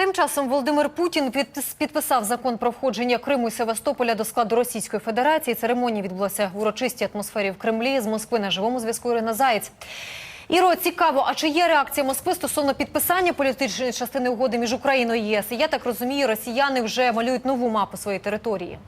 Тим часом Володимир Путін підпис- підписав закон про входження Криму і Севастополя до складу Російської Федерації. Церемонія відбулася в урочистій атмосфері в Кремлі. З Москви на живому зв'язку Ірина Заєць. Іро, цікаво, а чи є реакція Москви стосовно підписання політичної частини угоди між Україною і ЄС? Я так розумію, росіяни вже малюють нову мапу своєї території.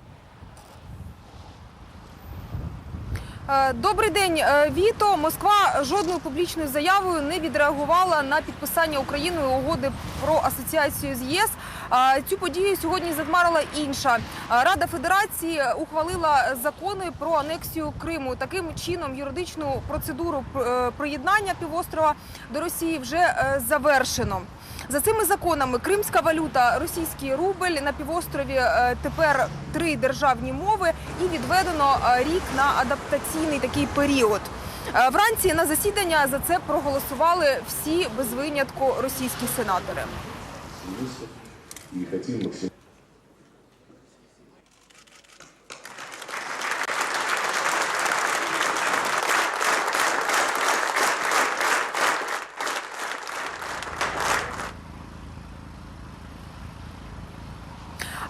Добрий день, Е, Віто. Москва жодною публічною заявою не відреагувала на підписання Україною угоди про асоціацію з ЄС. А Цю подію сьогодні затмарила інша. Рада Федерації ухвалила закони про анексію Криму. Таким чином юридичну процедуру е, приєднання півострова до Росії вже е, завершено. За цими законами кримська валюта, російський рубль на півострові е, тепер три державні мови і відведено е, рік на адаптаційний такий період. Е, Вранці на засідання за це проголосували всі без винятку російські сенатори.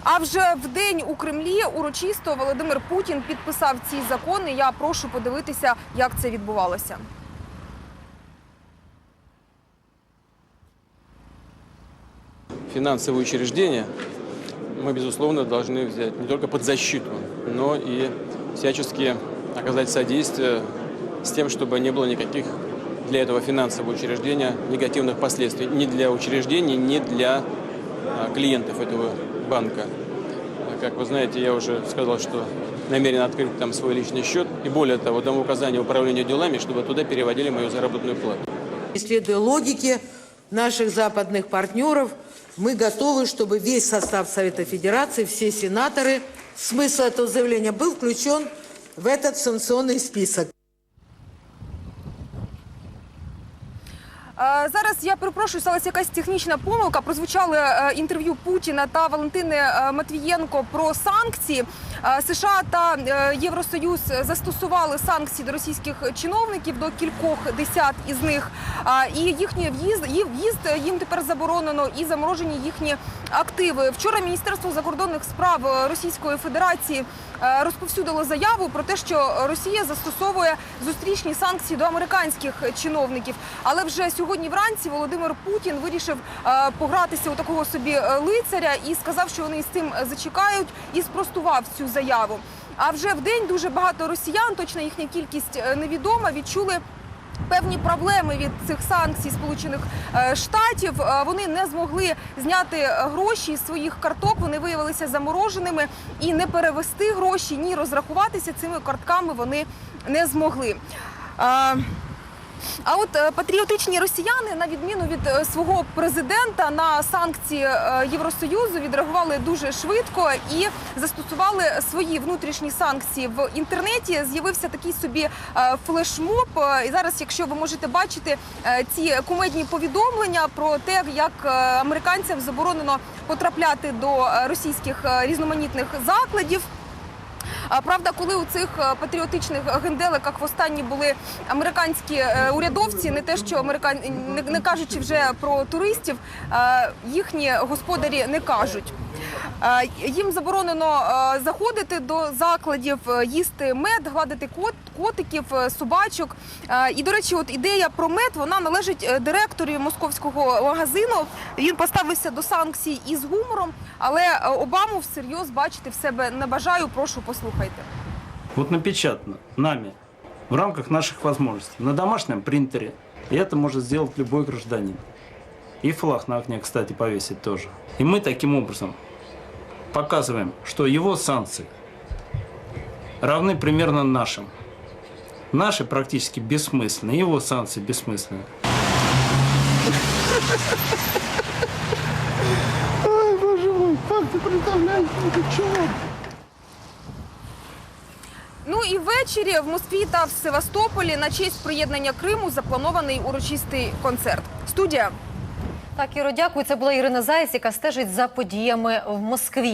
А вже в день у Кремлі урочисто Володимир Путін підписав ці закони. Я прошу подивитися, як це відбувалося. финансовые учреждения мы, безусловно, должны взять не только под защиту, но и всячески оказать содействие с тем, чтобы не было никаких для этого финансового учреждения негативных последствий ни для учреждений, ни для а, клиентов этого банка. А, Как вы знаете, я уже сказал, что намерен открыть там свой личный счет. И более того, дам указание управлению делами, чтобы туда переводили мою заработную плату. Исследуя логике наших западных партнеров, мы готовы, чтобы весь состав Совета Федерации, все сенаторы, смысл этого заявления был включен в этот санкционный список. Зараз я перепрошую, сталася якась технічна помилка. Прозвучали е, інтерв'ю Путіна та Валентини е, Матвієнко про санкції. Е, США та е, Євросоюз застосували санкції до російських чиновників до кількох десят із них. Е, І їхній в'їзд в'їзд їм тепер заборонено і заморожені їхні активи. Вчора Міністерство закордонних справ е, Російської Федерації е, розповсюдило заяву про те, що Росія застосовує зустрічні санкції до американських чиновників. Але вже сьогодні вранці Володимир Путін вирішив е, погратися у такого собі е, лицаря і сказав, що вони з цим зачекають, і спростував цю заяву. А вже в день дуже багато росіян, точна їхня кількість е, невідома, відчули. Певні проблеми від цих санкцій Сполучених е, Штатів Е, вони не змогли зняти е, гроші з своїх карток. Вони виявилися замороженими і не перевести гроші, ні розрахуватися цими картками вони не змогли. А от е, патріотичні росіяни, на відміну від е, свого президента, на санкції е, Євросоюзу відреагували дуже швидко і застосували свої внутрішні санкції в інтернеті. З'явився такий собі флешмоб. І зараз, якщо ви можете бачити ці кумедні повідомлення про те, як американцям заборонено потрапляти до російських різноманітних закладів. Правда, коли у цих е, патріотичних генделиках востаннє були американські е, урядовці, не те, що американ... не, кажучи вже про туристів, е, їхні господарі не кажуть. Їм заборонено заходити до закладів, їсти мед, гладити кот, котиків, собачок. І, до речі, от ідея про мед вона належить директорі московського магазину. Він поставився до санкцій із гумором, але Обаму всерйоз бачити в себе не бажаю. Прошу послухайте. Вот напечатано нами в рамках наших возможностей на домашнем принтере. И это может сделать любой гражданин. И флаг на окне, кстати, повесить тоже. И мы таким образом показываем, что его санкции равны примерно нашим. Наши практически бессмысленны, его санкции бессмысленны. Ну і ввечері в Москві та в Севастополі на честь приєднання Криму запланований урочистий концерт. Студія. Так, Іро, дякую. Це була Ірина Заєць, яка стежить за подіями в Москві.